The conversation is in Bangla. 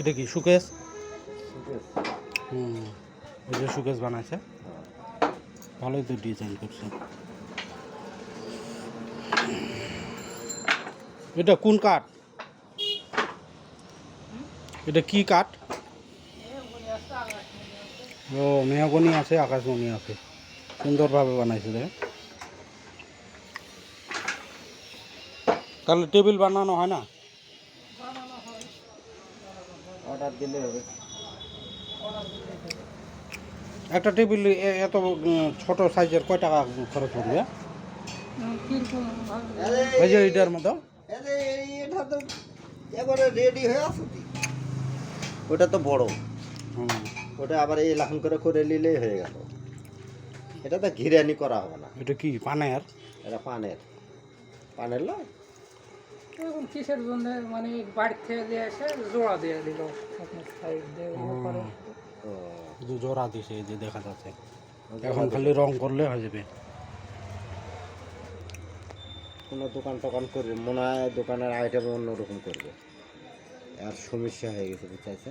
এটা কি সুকেশ সুকেশ হুম ওই যে সুকেশ বানাইছে। ভালোই তো ডিজাইন করছে। এটা কোন কাঠ? এটা কি কাঠ? ও মেহগনি আছে আকাশমণি আছে। সুন্দরভাবে বানাইছে দেখে তাহলে টেবিল বানানো হয় না? অর্ডার দিলে হবে। একটা টেবিল এ- এত ছোট সাইজের কয় টাকা খরচ যে এটার মতো। এটা তো এবারে রেডি হয়ে ওটা তো বড়। হুম। ওটা আবার এই লাখন করে করে নিলেই হয়ে গেল। এটা তো ঘিরানি করা হবে না। এটা কি পানের? এটা পানের। পানের লয় এখন কিসের জন্য? মানে বাড়ি থেকে দিয়ে এসে জোড়া দিয়ে দিল আপনার সাইড দিয়ে করে। ও, জোড়া দিছে এই যে দেখা যাচ্ছে। এখন খালি রং করলে হয়ে যাবে। কোনো দোকান টোকান করবে? মনে হয় দোকানের আইটেম অন্যরকম করবে। আর সমস্যা হয়ে গেছে বুঝতে